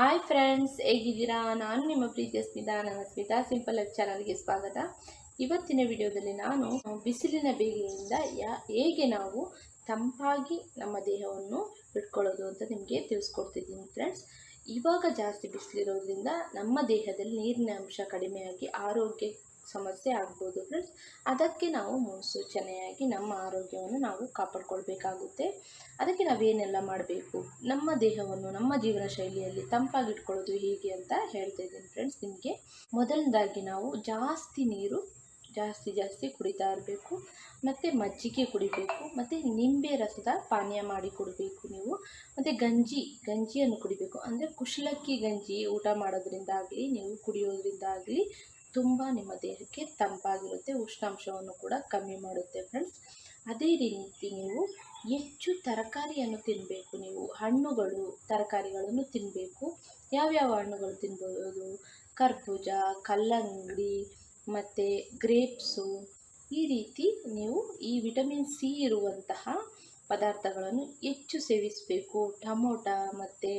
Hi friends ಹೇಗಿದ್ದೀರಾ? ನಾನು ನಿಮ್ಮ ಪ್ರೀತಿಯ ಸ್ಮಿತಾ ನನ್ನ ಸ್ಮಿತಾ. ಸಿಂಪಲ್ ಲೈಫ್ ಚಾನಲ್ಗೆ ಸ್ವಾಗತ. ಇವತ್ತಿನ ವಿಡಿಯೋದಲ್ಲಿ ನಾನು ಬಿಸಿಲಿನ ಬೇಗೆಯಿಂದ ಯಾ, ಹೇಗೆ ನಾವು ತಂಪಾಗಿ ನಮ್ಮ ದೇಹವನ್ನು ಇಟ್ಕೊಳ್ಳೋದು ಅಂತ ನಿಮಗೆ ತಿಳಿಸ್ಕೊಡ್ತಿದ್ದೀನಿ ಫ್ರೆಂಡ್ಸ್ ಇವಾಗ ಜಾಸ್ತಿ ಬಿಸಿಲಿರೋದ್ರಿಂದ ನಮ್ಮ ದೇಹದಲ್ಲಿ ನೀರಿನ ಅಂಶ ಕಡಿಮೆಯಾಗಿ ಆರೋಗ್ಯ ಸಮಸ್ಯೆ ಆಗ್ಬೋದು ಫ್ರೆಂಡ್ಸ್ ಅದಕ್ಕೆ ನಾವು ಮುನ್ಸೂಚನೆಯಾಗಿ ನಮ್ಮ ಆರೋಗ್ಯವನ್ನು ನಾವು ಕಾಪಾಡ್ಕೊಳ್ಬೇಕಾಗುತ್ತೆ. ಅದಕ್ಕೆ ನಾವೇನೆಲ್ಲ ಮಾಡಬೇಕು? ನಮ್ಮ ದೇಹವನ್ನು, ನಮ್ಮ ಜೀವನ ಶೈಲಿಯಲ್ಲಿ ತಂಪಾಗಿಟ್ಕೊಳ್ಳೋದು ಹೇಗೆ ಅಂತ ಹೇಳ್ತಾ ಇದ್ದೀನಿ ಫ್ರೆಂಡ್ಸ್ ನಿಮಗೆ. ಮೊದಲನೇದಾಗಿ ನಾವು ಜಾಸ್ತಿ ನೀರು ಜಾಸ್ತಿ ಜಾಸ್ತಿ ಕುಡಿತಾ ಇರಬೇಕು. ಮತ್ತು ಮಜ್ಜಿಗೆ ಕುಡಿಬೇಕು. ಮತ್ತು ನಿಂಬೆ ರಸದ ಪಾನೀಯ ಮಾಡಿ ಕುಡಬೇಕು ನೀವು. ಮತ್ತು ಗಂಜಿ, ಗಂಜಿಯನ್ನು ಕುಡಿಬೇಕು. ಅಂದರೆ ಕುಶಲಕ್ಕಿ ಗಂಜಿ ಊಟ ಮಾಡೋದ್ರಿಂದಾಗಲಿ, ನೀವು ಕುಡಿಯೋದ್ರಿಂದಾಗಲಿ ತುಂಬ ನಿಮ್ಮ ದೇಹಕ್ಕೆ ತಂಪಾಗಿರುತ್ತೆ, ಉಷ್ಣಾಂಶವನ್ನು ಕೂಡ ಕಮ್ಮಿ ಮಾಡುತ್ತೆ ಫ್ರೆಂಡ್ಸ್ ಅದೇ ರೀತಿ ನೀವು ಹೆಚ್ಚು ತರಕಾರಿಯನ್ನು ತಿನ್ನಬೇಕು ನೀವು ಹಣ್ಣುಗಳು, ತರಕಾರಿಗಳನ್ನು ತಿನ್ನಬೇಕು ಯಾವ್ಯಾವ ಹಣ್ಣುಗಳು ತಿನ್ಬೋದು? ಕರ್ಬೂಜ, ಕಲ್ಲಂಗಡಿ ಮತ್ತು ಗ್ರೇಪ್ಸು ಈ ರೀತಿ ನೀವು ಈ ವಿಟಮಿನ್ ಸಿ ಇರುವಂತಹ ಪದಾರ್ಥಗಳನ್ನು ಹೆಚ್ಚು ಸೇವಿಸಬೇಕು. ಟಮೋಟ ಮತ್ತು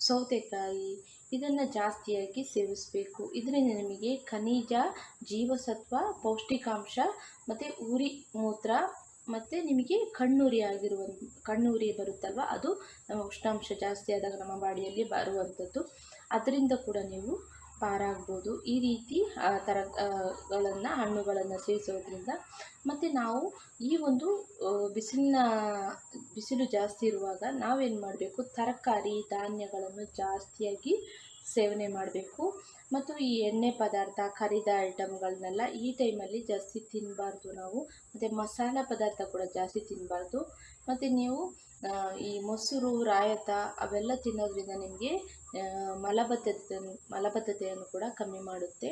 ಸೌತೆಕಾಯಿ ಇದನ್ನು ಜಾಸ್ತಿಯಾಗಿ ಸೇವಿಸಬೇಕು. ಇದರಿಂದ ನಿಮಗೆ ಖನಿಜ, ಜೀವಸತ್ವ, ಪೌಷ್ಟಿಕಾಂಶ ಮತ್ತು ಉರಿ ಮೂತ್ರ ಮತ್ತು ನಿಮಗೆ ಕಣ್ಣುರಿ ಆಗಿರುವ ಕಣ್ಣುರಿ ಬರುತ್ತಲ್ವ? ಅದು ನಮ್ಮ ಉಷ್ಣಾಂಶ ಜಾಸ್ತಿ ಆದಾಗ ನಮ್ಮ ಬಾಡಿಯಲ್ಲಿ ಬರುವಂಥದ್ದು ಅದರಿಂದ ಕೂಡ ನೀವು ಪಾರಾಗ್ಬೋದು. ಈ ರೀತಿ ಥರಗಳನ್ನು ಹಣ್ಣುಗಳನ್ನು ಸೇವಿಸೋದ್ರಿಂದ ಮತ್ತು ನಾವು ಈ ಒಂದು ಬಿಸಿಲಿನ, ಬಿಸಿಲು ಜಾಸ್ತಿ ಇರುವಾಗ ನಾವೇನು ಮಾಡಬೇಕು? ತರಕಾರಿ, ಧಾನ್ಯಗಳನ್ನು ಜಾಸ್ತಿಯಾಗಿ ಸೇವನೆ ಮಾಡಬೇಕು. ಮತ್ತು ಈ ಎಣ್ಣೆ ಪದಾರ್ಥ ಕರಿದ ಐಟಮ್ಗಳನ್ನೆಲ್ಲ ಈ ಟೈಮಲ್ಲಿ ಜಾಸ್ತಿ ತಿನ್ನಬಾರ್ದು ನಾವು. ಮತ್ತು ಮಸಾಲೆ ಪದಾರ್ಥ ಕೂಡ ಜಾಸ್ತಿ ತಿನ್ನಬಾರ್ದು ಮತ್ತು ನೀವು ಈ ಮೊಸರು, ರಾಯತ ಅವೆಲ್ಲ ತಿನ್ನೋದ್ರಿಂದ ನಿಮಗೆ ಮಲಬದ್ಧತೆ, ಮಲಬದ್ಧತೆಯನ್ನು ಕೂಡ ಕಮ್ಮಿ ಮಾಡುತ್ತೆ.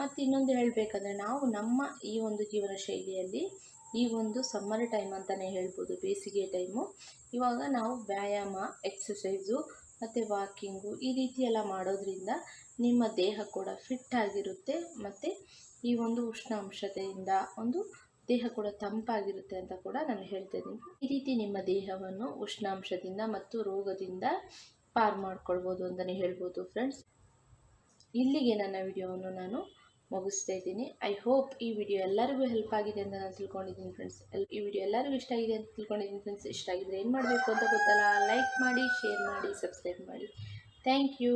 ಮತ್ತು ಇನ್ನೊಂದು ಹೇಳಬೇಕಂದ್ರೆ ನಾವು ನಮ್ಮ ಈ ಒಂದು ಜೀವನ ಶೈಲಿಯಲ್ಲಿ ಈ ಒಂದು ಸಮ್ಮರ್ ಟೈಮ್ ಅಂತಲೇ ಹೇಳ್ಬೋದು, ಬೇಸಿಗೆ ಟೈಮು ಇವಾಗ ನಾವು ವ್ಯಾಯಾಮ ಎಕ್ಸಸೈಸು ಮತ್ತು ವಾಕಿಂಗು ಈ ರೀತಿ ಎಲ್ಲ ಮಾಡೋದ್ರಿಂದ ನಿಮ್ಮ ದೇಹ ಕೂಡ ಫಿಟ್ ಆಗಿರುತ್ತೆ. ಮತ್ತು ಈ ಒಂದು ಉಷ್ಣಾಂಶತೆಯಿಂದ ಒಂದು ದೇಹ ಕೂಡ ತಂಪಾಗಿರುತ್ತೆ ಅಂತ ಕೂಡ ನಾನು ಹೇಳ್ತಾ ಇದ್ದೀನಿ ಈ ರೀತಿ ನಿಮ್ಮ ದೇಹವನ್ನು ಉಷ್ಣಾಂಶದಿಂದ ಮತ್ತು ರೋಗದಿಂದ ಪಾರು ಮಾಡ್ಕೊಳ್ಬೋದು ಅಂತಲೇ ಹೇಳ್ಬೋದು ಫ್ರೆಂಡ್ಸ್ ಇಲ್ಲಿಗೆ ನನ್ನ ವಿಡಿಯೋವನ್ನು ನಾನು ಮುಗಿಸ್ತಾ ಇದ್ದೀನಿ. ಐ ಹೋಪ್ ಈ ವಿಡಿಯೋ ಎಲ್ಲರಿಗೂ ಹೆಲ್ಪ್ ಆಗಿದೆ ಅಂತ ನಾನು ತಿಳ್ಕೊಂಡಿದ್ದೀನಿ ಫ್ರೆಂಡ್ಸ್ ಈ ವಿಡಿಯೋ ಎಲ್ಲರಿಗೂ ಇಷ್ಟ ಆಗಿದೆ ಅಂತ ತಿಳ್ಕೊಂಡಿದ್ದೀನಿ ಫ್ರೆಂಡ್ಸ್ ಇಷ್ಟ ಆಗಿದ್ರೆ ಏನು ಮಾಡಬೇಕು ಅಂತ ಗೊತ್ತಲ್ಲ? ಲೈಕ್ ಮಾಡಿ ಶೇರ್ ಮಾಡಿ ಸಬ್ಸ್ಕ್ರೈಬ್ ಮಾಡಿ. Thank you